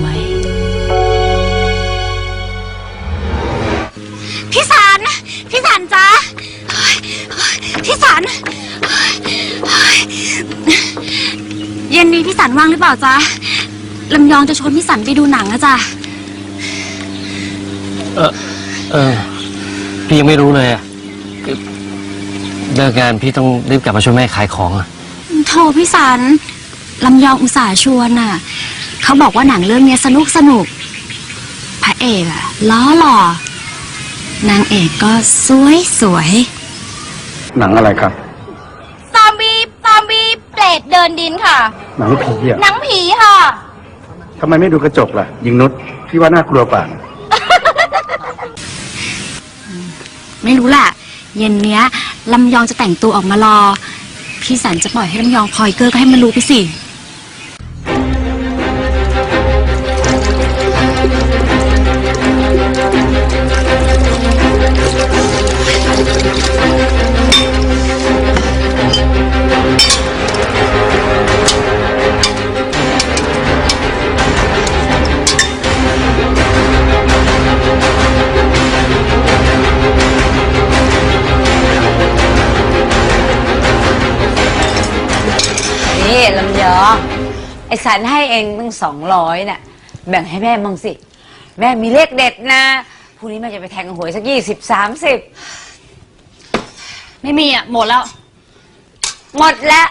วย พี่สัน พี่สันจ๊ะเฮ้ยเฮ้ยพี่สันเฮ้ยเฮ้ยเย็นนี้พี่สันว่างหรือเปล่าจ๊ะลำยองจะชวนพี่สันไปดูหนังนะจ๊ะเออเออ พี่ยังไม่รู้เลยอะคือเลิกงานพี่ต้องรีบกลับมาช่วยแม่ขายของอะโทรพี่สันลำยองอุตส่าห์ชวนน่ะ เขาบอกว่าหนังเรื่องเนี้ยสนุกสนุก พระเอกอะล้อหล่อ นางเอกก็สวยสวย หนังอะไรครับ ซอมบี้ซอมบี้เปรตเดินดินค่ะ หนังผีอะหนังผีค่ะ ทำไมไม่ดูกระจกล่ะ ยิงนุชพี่ว่าน่ากลัวกว่านะไม่รู้แหละเย็นเนี้ยลำยองจะแต่งตัวออกมารอ พี่สันจะปล่อยให้ลำยองพลอยเกอร์ก็ให้มันรู้ไปสิ นี่ลำยองไอสันให้เองตั้งสองร้อยน่ะแบ่งให้แม่มั่งสิ แม่มีเลขเด็ดนะพรุ่งนี้แม่จะไปแทงหวยสักยี่สิบสามสิบไม่มีอะ หมดแล้ว หมดแล้ว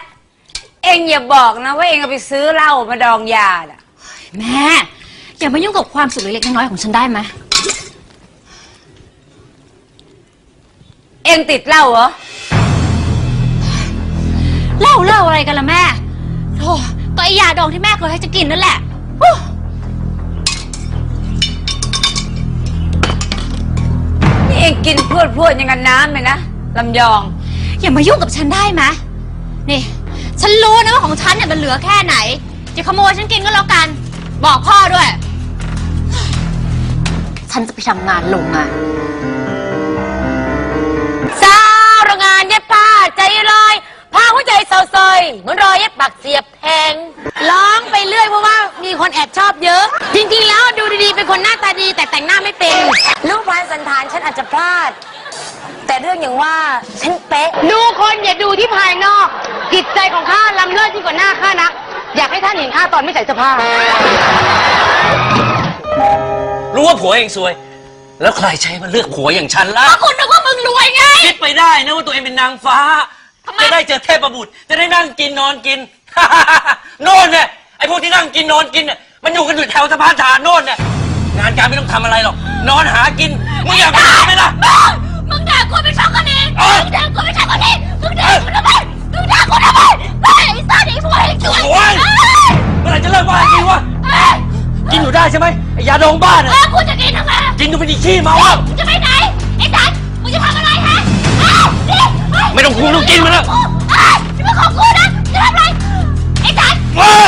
เองอย่าบอกนะว่าเองเอาไปซื้อเหล้ามาดองยาน่ะแม่อย่ามายุ่งกับความสุขเล็กๆน้อยๆของฉันได้ไหมเองติดเหล้าเหรอ เล่าเล่าอะไรกันล่ะแม่ ธก็ไอยาดองที่แม่เคยให้จะกินนั่นแหละนี่เองกินพรวดพรวดๆอย่างกับน้ำเลยนะลำยอง อย่ามายุ่งกับฉันได้ไหมนี่ ฉันรู้นะว่าของฉันเนี่ยมันเหลือแค่ไหน จะขโมยฉันกินก็แล้วกัน บอกพ่อด้วย ฉันจะไปทำงานโรงงาน หัวใจเศร้าซอยเหมือนรอยเย็บปักเสียบแทงร้องไปเรื่อยเพราะว่ามีคนแอบชอบเยอะ จริงๆแล้วดูดีๆเป็นคนหน้าตาดีแต่แต่งหน้าไม่เป็น รูปพรรณสันฐานฉันอาจจะพลาด แต่เรื่องอย่างว่าฉันเป๊ะ ดูคนอย่าดูที่ภายนอก จิตใจของข้าล้ำเลิศยิ่งกว่าหน้าข้านัก อยากให้ท่านเห็นข้าตอนไม่ใส่เสื้อผ้ารู้ว่าผัวเองซวย แล้วใครใช้มาเลือกผัวอย่างฉันล่ะคุณนึกว่ามึงรวยไง คิดไปได้นะว่าตัวเองเป็นนางฟ้า จะได้เจอเทพบุตร จะได้นั่งกินนอนกิน โน่นเนี่ยไอ้พวกที่นั่งกินนอนกินเนี่ยมันอยู่กันอยู่แถวสะพานฐานโน่นเนี่ยงานการไม่ต้องทำอะไรหรอก นอนหากินมึงอยากไปทำไหมล่ะมึงด่ากูเป็นช่องคนนี้เอ้ย มึงด่ากูเป็นช่องคนนี้มึงด่ากูทำไมมึงด่ากูทำไมไอ้ไอ้สัตว์ไอ้พวกไอ้ช่วยโอ้ยเมื่อไหร่จะเลิกว่ากินวะเอ้ยกินอยู่ได้ใช่ไหมไอ้ยาดองบ้านเออะอกูจะกินทำไม กินจนเป็นอีขี้เมาอะ มึงจะไปไหน ไอ้สัตว์มึงจะทำอะไรฮะอ้าวนี่ เฮ้ยไม่ต้องกูต้องกินมันแล้วเอ้ยนี่มันของกูนะจะทำอะไรไอ้สัตว์เออ